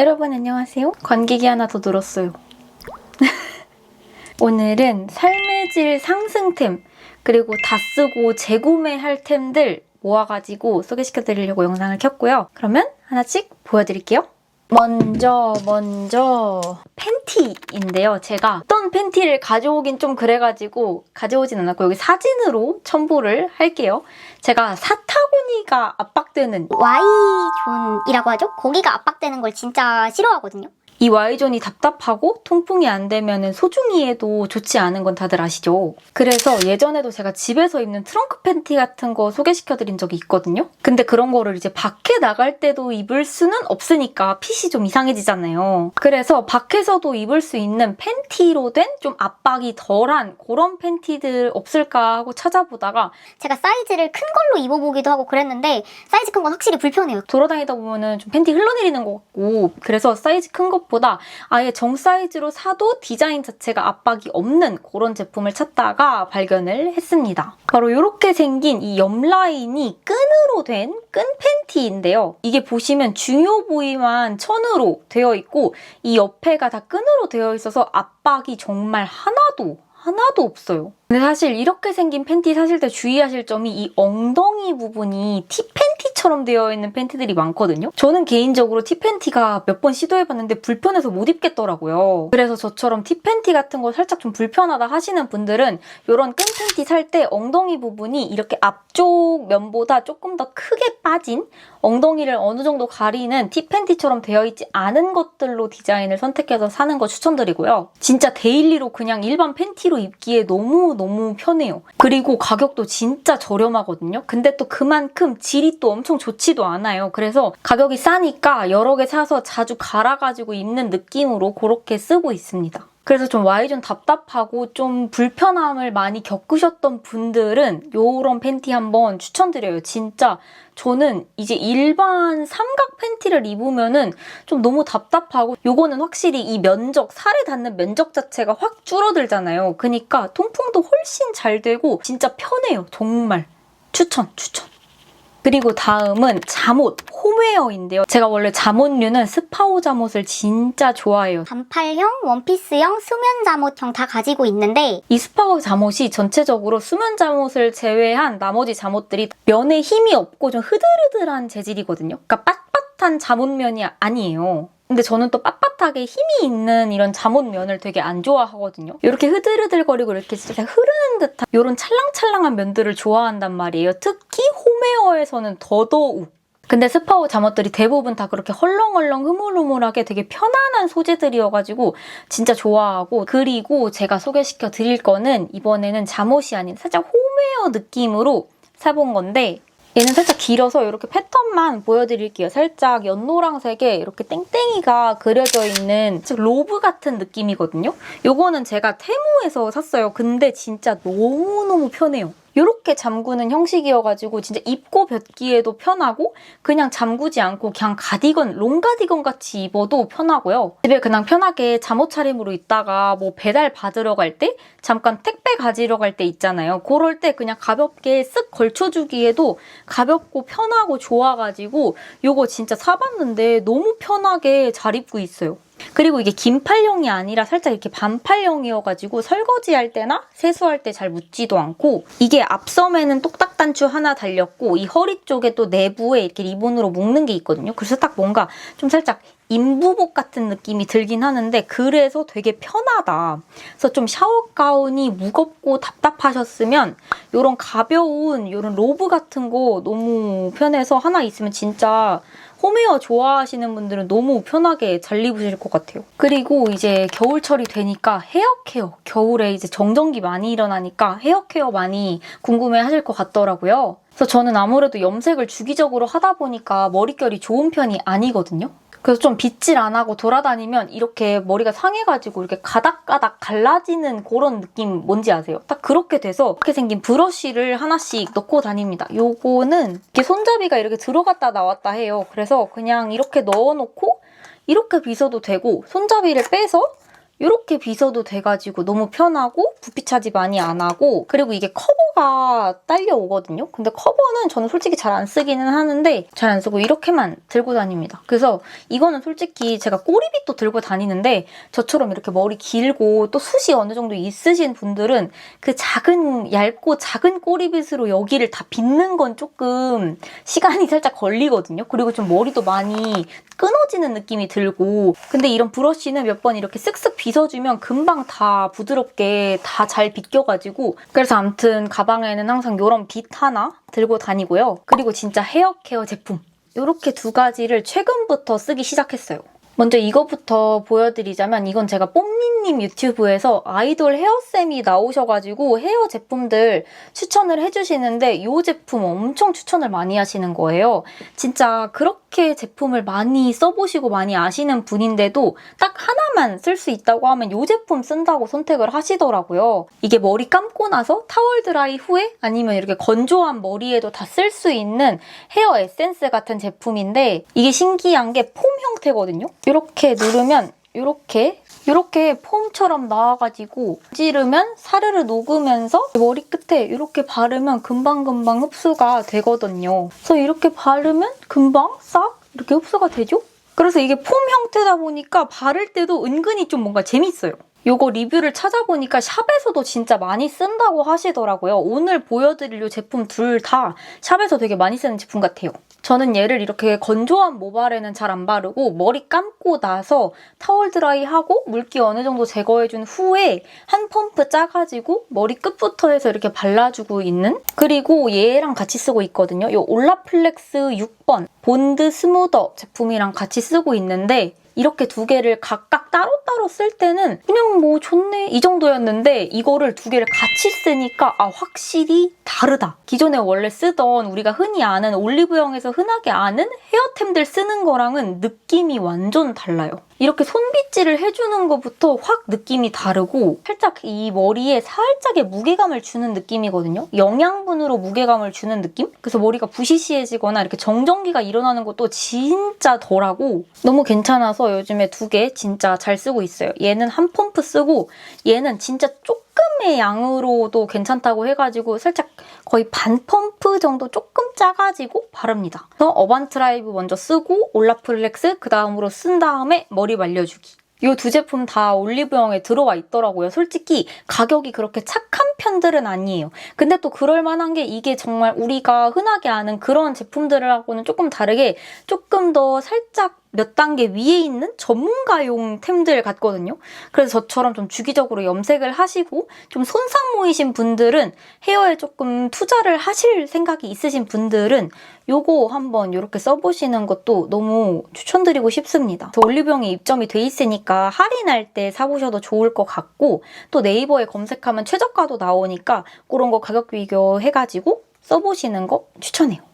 여러분 안녕하세요. 관객이 하나 더 늘었어요. 오늘은 삶의 질 상승템 그리고 다 쓰고 재구매할 템들 모아가지고 소개시켜드리려고 영상을 켰고요. 그러면 하나씩 보여드릴게요. 먼저 먼저 팬티인데요. 제가 어떤 팬티를 가져오긴 좀 그래가지고 가져오진 않았고 여기 사진으로 첨부를 할게요. 제가 사타구니가 압박되는 Y존이라고 하죠? 거기가 압박되는 걸 진짜 싫어하거든요. 이 Y존이 답답하고 통풍이 안 되면 소중이에도 좋지 않은 건 다들 아시죠? 그래서 예전에도 제가 집에서 입는 트렁크 팬티 같은 거 소개시켜드린 적이 있거든요? 근데 그런 거를 이제 밖에 나갈 때도 입을 수는 없으니까 핏이 좀 이상해지잖아요. 그래서 밖에서도 입을 수 있는 팬티로 된 좀 압박이 덜한 그런 팬티들 없을까 하고 찾아보다가 제가 사이즈를 큰 걸로 입어보기도 하고 그랬는데 사이즈 큰 건 확실히 불편해요. 돌아다니다 보면은 좀 팬티 흘러내리는 것 같고 그래서 사이즈 큰것 보다 아예 정 사이즈로 사도 디자인 자체가 압박이 없는 그런 제품을 찾다가 발견을 했습니다. 바로 이렇게 생긴 이 옆 라인이 끈으로 된 끈 팬티인데요. 이게 보시면 중요 부위만 천으로 되어 있고 이 옆에가 다 끈으로 되어 있어서 압박이 정말 하나도 하나도 없어요. 근데 사실 이렇게 생긴 팬티 사실 때 주의하실 점이 이 엉덩이 부분이 티 팬티처럼 되어 있는 팬티들이 많거든요. 저는 개인적으로 티 팬티가 몇 번 시도해봤는데 불편해서 못 입겠더라고요. 그래서 저처럼 티 팬티 같은 거 살짝 좀 불편하다 하시는 분들은 이런 끈 팬티 살 때 엉덩이 부분이 이렇게 앞쪽 면보다 조금 더 크게 빠진 엉덩이를 어느 정도 가리는 티 팬티처럼 되어 있지 않은 것들로 디자인을 선택해서 사는 거 추천드리고요. 진짜 데일리로 그냥 일반 팬티로 입기에 너무 너무 편해요. 그리고 가격도 진짜 저렴하거든요. 근데 또 그만큼 질이 또 엄청 좋지도 않아요. 그래서 가격이 싸니까 여러 개 사서 자주 갈아가지고 입는 느낌으로 그렇게 쓰고 있습니다. 그래서 좀 Y존 답답하고 좀 불편함을 많이 겪으셨던 분들은 요런 팬티 한번 추천드려요. 진짜 저는 이제 일반 삼각 팬티를 입으면은 좀 너무 답답하고 요거는 확실히 이 면적, 살에 닿는 면적 자체가 확 줄어들잖아요. 그니까 통풍도 훨씬 잘 되고 진짜 편해요. 정말. 추천, 추천. 그리고 다음은 잠옷, 홈웨어인데요. 제가 원래 잠옷류는 스파오 잠옷을 진짜 좋아해요. 반팔형, 원피스형, 수면 잠옷형 다 가지고 있는데 이 스파오 잠옷이 전체적으로 수면 잠옷을 제외한 나머지 잠옷들이 면에 힘이 없고 좀 흐드르드한 재질이거든요. 그러니까 빳빳한 잠옷면이 아니에요. 근데 저는 또 빳빳 하게 힘이 있는 이런 잠옷 면을 되게 안 좋아하거든요. 이렇게 흐드르들거리고 이렇게 진짜 흐르는 듯한 이런 찰랑찰랑한 면들을 좋아한단 말이에요. 특히 홈웨어에서는 더더욱. 근데 스파오 잠옷들이 대부분 다 그렇게 헐렁헐렁 흐물흐물하게 되게 편안한 소재들이어가지고 진짜 좋아하고 그리고 제가 소개시켜 드릴 거는 이번에는 잠옷이 아닌 살짝 홈웨어 느낌으로 사본 건데 얘는 살짝 길어서 이렇게 패턴만 보여드릴게요. 살짝 연노랑색에 이렇게 땡땡이가 그려져 있는 즉 로브 같은 느낌이거든요. 요거는 제가 테무에서 샀어요. 근데 진짜 너무너무 편해요. 이렇게 잠그는 형식이어가지고 진짜 입고 벗기에도 편하고 그냥 잠그지 않고 그냥 가디건, 롱가디건 같이 입어도 편하고요. 집에 그냥 편하게 잠옷 차림으로 있다가 뭐 배달 받으러 갈 때 잠깐 택배 가지러 갈 때 있잖아요. 그럴 때 그냥 가볍게 쓱 걸쳐주기에도 가볍고 편하고 좋아가지고 이거 진짜 사봤는데 너무 편하게 잘 입고 있어요. 그리고 이게 긴팔형이 아니라 살짝 이렇게 반팔형이어가지고 설거지할 때나 세수할 때 잘 묻지도 않고 이게 앞섬에는 똑딱 단추 하나 달렸고 이 허리 쪽에 또 내부에 이렇게 리본으로 묶는 게 있거든요. 그래서 딱 뭔가 좀 살짝 인부복 같은 느낌이 들긴 하는데 그래서 되게 편하다. 그래서 좀 샤워 가운이 무겁고 답답하셨으면 이런 가벼운 이런 로브 같은 거 너무 편해서 하나 있으면 진짜 홈웨어 좋아하시는 분들은 너무 편하게 잘 입으실 것 같아요. 그리고 이제 겨울철이 되니까 헤어 케어, 겨울에 이제 정전기 많이 일어나니까 헤어 케어 많이 궁금해 하실 것 같더라고요. 그래서 저는 아무래도 염색을 주기적으로 하다 보니까 머릿결이 좋은 편이 아니거든요. 그래서 좀 빗질 안 하고 돌아다니면 이렇게 머리가 상해가지고 이렇게 가닥가닥 갈라지는 그런 느낌 뭔지 아세요? 딱 그렇게 돼서 이렇게 생긴 브러쉬를 하나씩 넣고 다닙니다. 요거는 이렇게 손잡이가 이렇게 들어갔다 나왔다 해요. 그래서 그냥 이렇게 넣어놓고 이렇게 빗어도 되고 손잡이를 빼서 이렇게 빗어도 돼가지고 너무 편하고 부피 차지 많이 안 하고 그리고 이게 커버가 딸려오거든요. 근데 커버는 저는 솔직히 잘 안 쓰기는 하는데 잘 안 쓰고 이렇게만 들고 다닙니다. 그래서 이거는 솔직히 제가 꼬리빗도 들고 다니는데 저처럼 이렇게 머리 길고 또 숱이 어느 정도 있으신 분들은 그 작은 얇고 작은 꼬리빗으로 여기를 다 빗는 건 조금 시간이 살짝 걸리거든요. 그리고 좀 머리도 많이 끊어지는 느낌이 들고 근데 이런 브러쉬는 몇 번 이렇게 쓱쓱 빗 어주면 금방 다 부드럽게 다 잘 빗겨가지고 그래서 암튼 가방에는 항상 이런 빗 하나 들고 다니고요. 그리고 진짜 헤어 케어 제품 이렇게 두 가지를 최근부터 쓰기 시작했어요. 먼저 이거부터 보여드리자면 이건 제가 뽐니님 유튜브에서 아이돌 헤어쌤이 나오셔가지고 헤어 제품들 추천을 해주시는데 이 제품 엄청 추천을 많이 하시는 거예요. 진짜 그렇게 제품을 많이 써보시고 많이 아시는 분인데도 딱 하나만 쓸 수 있다고 하면 이 제품 쓴다고 선택을 하시더라고요. 이게 머리 감고 나서 타월 드라이 후에 아니면 이렇게 건조한 머리에도 다 쓸 수 있는 헤어 에센스 같은 제품인데 이게 신기한 게 폼 형태거든요. 이렇게 누르면 이렇게 이렇게 폼처럼 나와가지고 찌르면 사르르 녹으면서 머리 끝에 이렇게 바르면 금방금방 흡수가 되거든요. 그래서 이렇게 바르면 금방 싹 이렇게 흡수가 되죠? 그래서 이게 폼 형태다 보니까 바를 때도 은근히 좀 뭔가 재밌어요. 요거 리뷰를 찾아보니까 샵에서도 진짜 많이 쓴다고 하시더라고요. 오늘 보여드릴 요 제품 둘 다 샵에서 되게 많이 쓰는 제품 같아요. 저는 얘를 이렇게 건조한 모발에는 잘 안 바르고 머리 감고 나서 타월 드라이하고 물기 어느 정도 제거해준 후에 한 펌프 짜가지고 머리 끝부터 해서 이렇게 발라주고 있는 그리고 얘랑 같이 쓰고 있거든요. 이 올라플렉스 6번 본드 스무더 제품이랑 같이 쓰고 있는데 이렇게 두 개를 각각 따로따로 쓸 때는 그냥 뭐 좋네 이 정도였는데 이거를 두 개를 같이 쓰니까 아 확실히 다르다. 기존에 원래 쓰던 우리가 흔히 아는 올리브영에서 흔하게 아는 헤어템들 쓰는 거랑은 느낌이 완전 달라요. 이렇게 손빗질을 해주는 것부터 확 느낌이 다르고 살짝 이 머리에 살짝의 무게감을 주는 느낌이거든요. 영양분으로 무게감을 주는 느낌? 그래서 머리가 부시시해지거나 이렇게 정전기가 일어나는 것도 진짜 덜하고 너무 괜찮아서 요즘에 두 개 진짜 잘 쓰고 있어요. 얘는 한 펌프 쓰고 얘는 진짜 조금 의 양으로도 괜찮다고 해가지고 살짝 거의 반 펌프 정도 조금 짜가지고 바릅니다. 그래서 어반트라이브 먼저 쓰고 올라플렉스 그 다음으로 쓴 다음에 머리 말려주기. 이두 제품 다 올리브영에 들어와 있더라고요. 솔직히 가격이 그렇게 착한 편들은 아니에요. 근데 또 그럴 만한 게 이게 정말 우리가 흔하게 아는 그런 제품들하고는 조금 다르게 조금 더 살짝 몇 단계 위에 있는 전문가용 템들 같거든요. 그래서 저처럼 좀 주기적으로 염색을 하시고 좀 손상 모이신 분들은 헤어에 조금 투자를 하실 생각이 있으신 분들은 요거 한번 이렇게 써보시는 것도 너무 추천드리고 싶습니다. 저 올리브영에 입점이 돼 있으니까 할인할 때 사보셔도 좋을 것 같고 또 네이버에 검색하면 최저가도 나오니까 그런 거 가격 비교해가지고 써보시는 거 추천해요.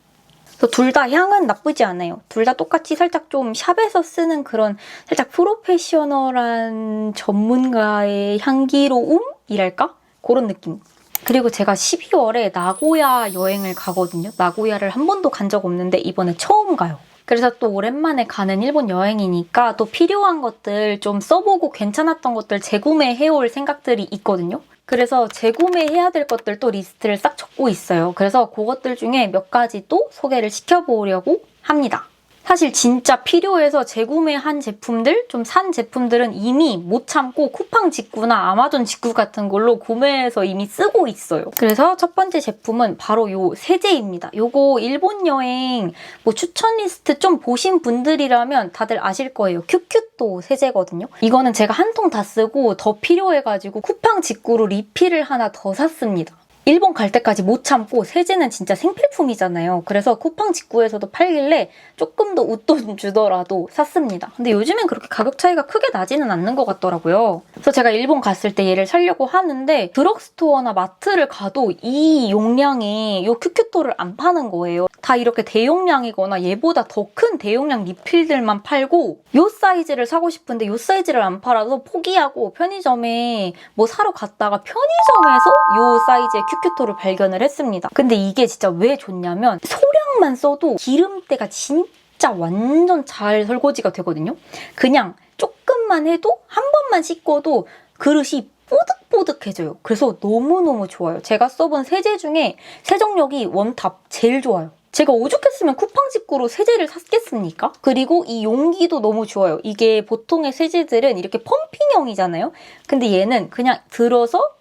둘 다 향은 나쁘지 않아요. 둘 다 똑같이 살짝 좀 샵에서 쓰는 그런 살짝 프로페셔널한 전문가의 향기로움이랄까? 그런 느낌. 그리고 제가 12월에 나고야 여행을 가거든요. 나고야를 한 번도 간 적 없는데 이번에 처음 가요. 그래서 또 오랜만에 가는 일본 여행이니까 또 필요한 것들 좀 써보고 괜찮았던 것들 재구매해올 생각들이 있거든요. 그래서 재구매해야 될 것들 또 리스트를 싹 적고 있어요. 그래서 그것들 중에 몇 가지 또 소개를 시켜보려고 합니다. 사실 진짜 필요해서 재구매한 제품들, 좀 산 제품들은 이미 못 참고 쿠팡 직구나 아마존 직구 같은 걸로 구매해서 이미 쓰고 있어요. 그래서 첫 번째 제품은 바로 요 세제입니다. 요거 일본 여행 뭐 추천 리스트 좀 보신 분들이라면 다들 아실 거예요. 큐큐또 세제거든요. 이거는 제가 한 통 다 쓰고 더 필요해가지고 쿠팡 직구로 리필을 하나 더 샀습니다. 일본 갈 때까지 못 참고 세제는 진짜 생필품이잖아요. 그래서 쿠팡 직구에서도 팔길래 조금 더 웃돈 주더라도 샀습니다. 근데 요즘엔 그렇게 가격 차이가 크게 나지는 않는 것 같더라고요. 그래서 제가 일본 갔을 때 얘를 사려고 하는데 드럭스토어나 마트를 가도 이 용량의 이 큐큐토를 안 파는 거예요. 다 이렇게 대용량이거나 얘보다 더 큰 대용량 리필들만 팔고 이 사이즈를 사고 싶은데 이 사이즈를 안 팔아서 포기하고 편의점에 뭐 사러 갔다가 편의점에서 이 사이즈의 큐 큐토를 발견을 했습니다. 근데 이게 진짜 왜 좋냐면 소량만 써도 기름때가 진짜 완전 잘 설거지가 되거든요. 그냥 조금만 해도 한 번만 씻고도 그릇이 뽀득뽀득해져요. 그래서 너무너무 좋아요. 제가 써본 세제 중에 세정력이 원탑 제일 좋아요. 제가 오죽했으면 쿠팡 직구로 세제를 샀겠습니까? 그리고 이 용기도 너무 좋아요. 이게 보통의 세제들은 이렇게 펌핑형이잖아요. 근데 얘는 그냥 들어서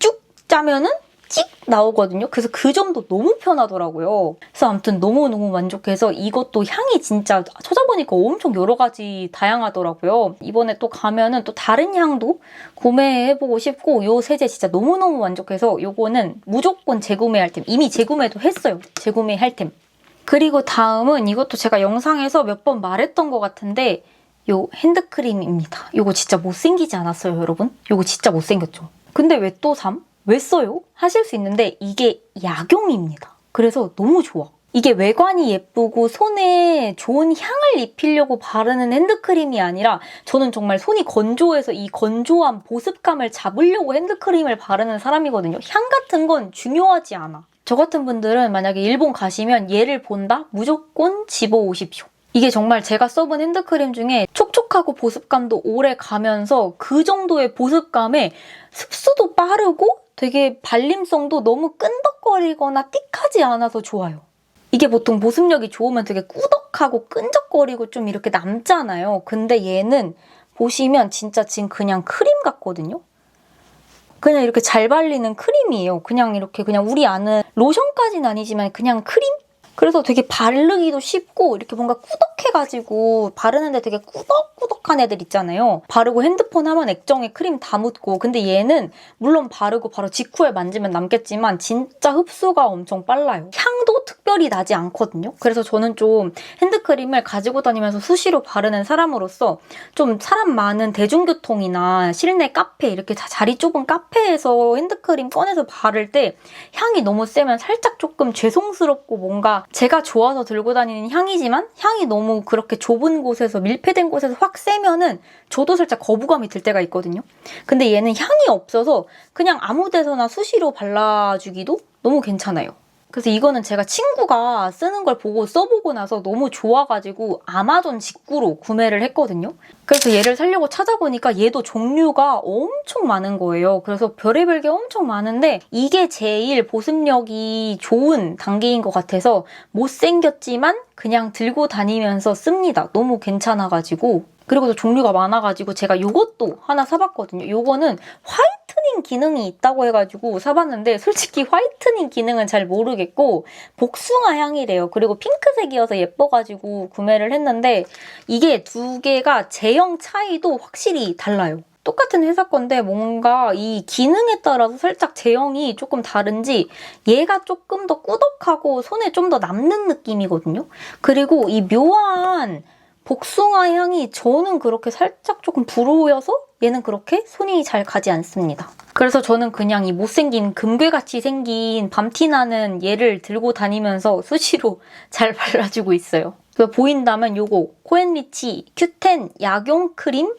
쭉 짜면은 찍 나오거든요. 그래서 그 점도 너무 편하더라고요. 그래서 아무튼 너무너무 만족해서 이것도 향이 진짜 찾아보니까 엄청 여러 가지 다양하더라고요. 이번에 또 가면은 또 다른 향도 구매해보고 싶고 요 세제 진짜 너무너무 만족해서 요거는 무조건 재구매할 템. 이미 재구매도 했어요. 재구매할 템. 그리고 다음은 이것도 제가 영상에서 몇 번 말했던 것 같은데 요 핸드크림입니다. 요거 진짜 못생기지 않았어요, 여러분? 요거 진짜 못생겼죠? 근데 왜 또 삼? 왜 써요? 하실 수 있는데 이게 약용입니다. 그래서 너무 좋아. 이게 외관이 예쁘고 손에 좋은 향을 입히려고 바르는 핸드크림이 아니라 저는 정말 손이 건조해서 이 건조한 보습감을 잡으려고 핸드크림을 바르는 사람이거든요. 향 같은 건 중요하지 않아. 저 같은 분들은 만약에 일본 가시면 얘를 본다? 무조건 집어오십시오. 이게 정말 제가 써본 핸드크림 중에 촉촉하고 보습감도 오래 가면서 그 정도의 보습감에 습수도 빠르고 되게 발림성도 너무 끈덕거리거나 띡하지 않아서 좋아요. 이게 보통 보습력이 좋으면 되게 꾸덕하고 끈적거리고 좀 이렇게 남잖아요. 근데 얘는 보시면 진짜 지금 그냥 크림 같거든요. 그냥 이렇게 잘 발리는 크림이에요. 그냥 이렇게 그냥 우리 아는 로션까지는 아니지만 그냥 크림? 그래서 되게 바르기도 쉽고 이렇게 뭔가 꾸덕해가지고 바르는데 되게 꾸덕꾸덕한 애들 있잖아요. 바르고 핸드폰 하면 액정에 크림 다 묻고 근데 얘는 물론 바르고 바로 직후에 만지면 남겠지만 진짜 흡수가 엄청 빨라요. 향도 특별히 나지 않거든요. 그래서 저는 좀 핸드크림을 가지고 다니면서 수시로 바르는 사람으로서 좀 사람 많은 대중교통이나 실내 카페 이렇게 자- 자리 좁은 카페에서 핸드크림 꺼내서 바를 때 향이 너무 세면 살짝 조금 죄송스럽고 뭔가 제가 좋아서 들고 다니는 향이지만 향이 너무 그렇게 좁은 곳에서 밀폐된 곳에서 확 세면은 저도 살짝 거부감이 들 때가 있거든요. 근데 얘는 향이 없어서 그냥 아무 데서나 수시로 발라주기도 너무 괜찮아요. 그래서 이거는 제가 친구가 쓰는 걸 보고 써보고 나서 너무 좋아가지고 아마존 직구로 구매를 했거든요. 그래서 얘를 사려고 찾아보니까 얘도 종류가 엄청 많은 거예요. 그래서 별의별 게 엄청 많은데 이게 제일 보습력이 좋은 단계인 것 같아서 못생겼지만 그냥 들고 다니면서 씁니다. 너무 괜찮아가지고. 그리고 또 종류가 많아가지고 제가 요것도 하나 사봤거든요. 요거는 화이트닝 기능이 있다고 해가지고 사봤는데 솔직히 화이트닝 기능은 잘 모르겠고 복숭아 향이래요. 그리고 핑크색이어서 예뻐가지고 구매를 했는데 이게 두 개가 제형 차이도 확실히 달라요. 똑같은 회사 건데 뭔가 이 기능에 따라서 살짝 제형이 조금 다른지 얘가 조금 더 꾸덕하고 손에 좀 더 남는 느낌이거든요. 그리고 이 묘한 복숭아 향이 저는 그렇게 살짝 조금 부러워서 얘는 그렇게 손이 잘 가지 않습니다. 그래서 저는 그냥 이 못생긴 금괴같이 생긴 밤티 나는 얘를 들고 다니면서 수시로 잘 발라주고 있어요. 그래서 보인다면 요거 코앤리치 큐텐 약용 크림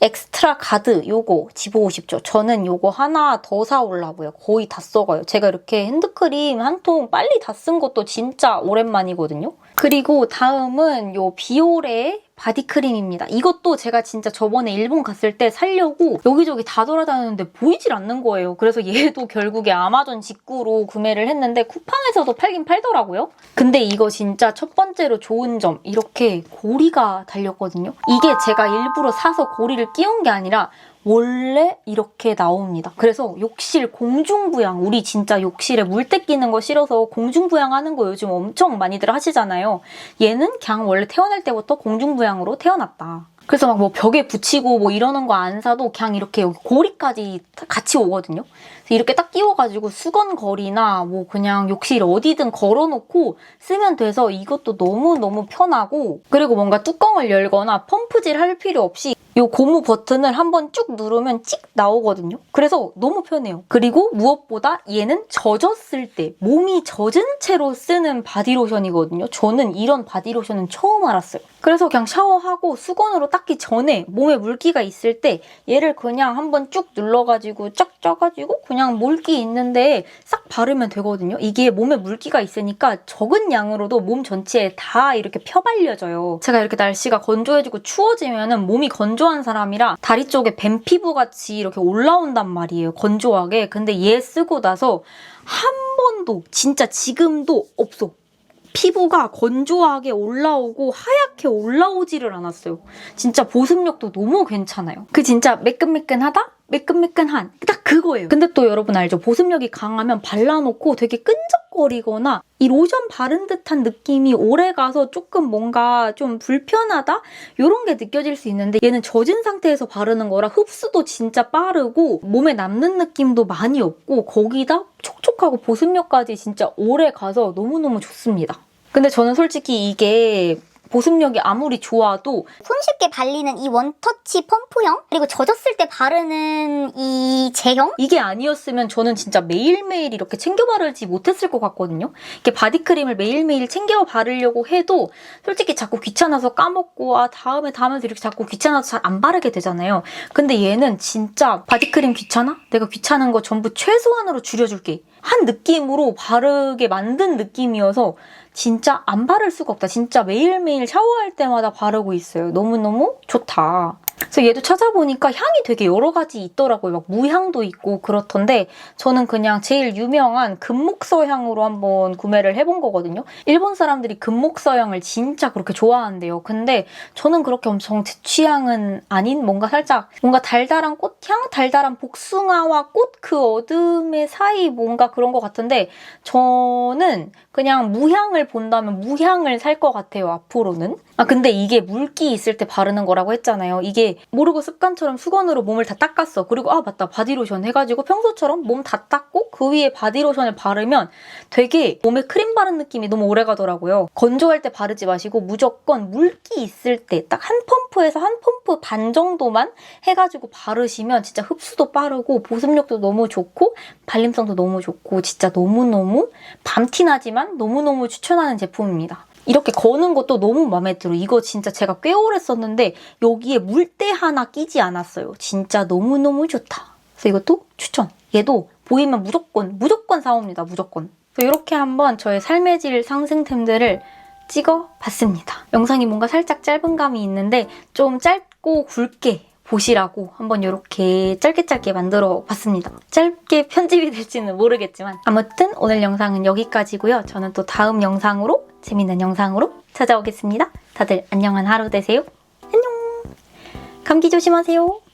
엑스트라 가드 요거 집어오고 싶죠. 저는 요거 하나 더 사오려고요. 거의 다 써가요. 제가 이렇게 핸드크림 한 통 빨리 다 쓴 것도 진짜 오랜만이거든요. 그리고 다음은 요 비오레 바디크림입니다. 이것도 제가 진짜 저번에 일본 갔을 때 살려고 여기저기 다 돌아다녔는데 보이질 않는 거예요. 그래서 얘도 결국에 아마존 직구로 구매를 했는데 쿠팡에서도 팔긴 팔더라고요. 근데 이거 진짜 첫 번째로 좋은 점 이렇게 고리가 달렸거든요. 이게 제가 일부러 사서 고리를 끼운 게 아니라 원래 이렇게 나옵니다. 그래서 욕실 공중부양, 우리 진짜 욕실에 물때 끼는 거 싫어서 공중부양 하는 거 요즘 엄청 많이들 하시잖아요. 얘는 그냥 원래 태어날 때부터 공중부양으로 태어났다. 그래서 막 뭐 벽에 붙이고 뭐 이러는 거 안 사도 그냥 이렇게 여기 고리까지 같이 오거든요. 이렇게 딱 끼워가지고 수건거리나 뭐 그냥 욕실 어디든 걸어놓고 쓰면 돼서 이것도 너무너무 편하고 그리고 뭔가 뚜껑을 열거나 펌프질 할 필요 없이 이 고무 버튼을 한번 쭉 누르면 찍 나오거든요. 그래서 너무 편해요. 그리고 무엇보다 얘는 젖었을 때 몸이 젖은 채로 쓰는 바디로션이거든요. 저는 이런 바디로션은 처음 알았어요. 그래서 그냥 샤워하고 수건으로 닦기 전에 몸에 물기가 있을 때 얘를 그냥 한번 쭉 눌러가지고 쫙 쪄가지고 그냥 물기 있는데 싹 바르면 되거든요. 이게 몸에 물기가 있으니까 적은 양으로도 몸 전체에 다 이렇게 펴발려져요. 제가 이렇게 날씨가 건조해지고 추워지면은 몸이 건조한 사람이라 다리 쪽에 뱀 피부 같이 이렇게 올라온단 말이에요. 건조하게. 근데 얘 쓰고 나서 한 번도 진짜 지금도 없어. 피부가 건조하게 올라오고 하얗게 올라오지를 않았어요. 진짜 보습력도 너무 괜찮아요. 그 진짜 매끈매끈하다? 매끈매끈한 딱 그거예요. 근데 또 여러분 알죠? 보습력이 강하면 발라놓고 되게 끈적거리거나 이 로션 바른 듯한 느낌이 오래 가서 조금 뭔가 좀 불편하다? 이런 게 느껴질 수 있는데 얘는 젖은 상태에서 바르는 거라 흡수도 진짜 빠르고 몸에 남는 느낌도 많이 없고 거기다 촉촉하고 보습력까지 진짜 오래 가서 너무너무 좋습니다. 근데 저는 솔직히 이게 보습력이 아무리 좋아도 손쉽게 발리는 이 원터치 펌프형 그리고 젖었을 때 바르는 이 제형 이게 아니었으면 저는 진짜 매일매일 이렇게 챙겨 바르지 못했을 것 같거든요. 이렇게 바디크림을 매일매일 챙겨 바르려고 해도 솔직히 자꾸 귀찮아서 까먹고 아 다음에 다음에 이렇게 자꾸 귀찮아서 잘 안 바르게 되잖아요. 근데 얘는 진짜 바디크림 귀찮아? 내가 귀찮은 거 전부 최소한으로 줄여줄게. 한 느낌으로 바르게 만든 느낌이어서 진짜 안 바를 수가 없다. 진짜 매일매일 샤워할 때마다 바르고 있어요. 너무너무 좋다. 그래서 얘도 찾아보니까 향이 되게 여러 가지 있더라고요. 막 무향도 있고 그렇던데 저는 그냥 제일 유명한 금목서 향으로 한번 구매를 해본 거거든요. 일본 사람들이 금목서 향을 진짜 그렇게 좋아한대요. 근데 저는 그렇게 엄청 제 취향은 아닌 뭔가 살짝 뭔가 달달한 꽃향, 달달한 복숭아와 꽃 그 어둠의 사이 뭔가 그런 것 같은데 저는 그냥 무향을 본다면 무향을 살 것 같아요. 앞으로는. 아 근데 이게 물기 있을 때 바르는 거라고 했잖아요. 이게 모르고 습관처럼 수건으로 몸을 다 닦았어. 그리고 아 맞다 바디로션 해가지고 평소처럼 몸 다 닦고 그 위에 바디로션을 바르면 되게 몸에 크림 바른 느낌이 너무 오래 가더라고요. 건조할 때 바르지 마시고 무조건 물기 있을 때 딱 한 펌프에서 한 펌프 반 정도만 해가지고 바르시면 진짜 흡수도 빠르고 보습력도 너무 좋고 발림성도 너무 좋고 진짜 너무너무 밤티나지만 너무너무 추천하는 제품입니다. 이렇게 거는 것도 너무 마음에 들어. 이거 진짜 제가 꽤 오래 썼는데 여기에 물때 하나 끼지 않았어요. 진짜 너무너무 좋다. 그래서 이것도 추천. 얘도 보이면 무조건 무조건 사옵니다. 무조건. 그래서 이렇게 한번 저의 삶의 질 상승템들을 찍어봤습니다. 영상이 뭔가 살짝 짧은 감이 있는데 좀 짧고 굵게 보시라고 한번 이렇게 짧게 짧게 만들어 봤습니다. 짧게 편집이 될지는 모르겠지만 아무튼 오늘 영상은 여기까지고요. 저는 또 다음 영상으로 재밌는 영상으로 찾아오겠습니다. 다들 안녕한 하루 되세요. 안녕. 감기 조심하세요.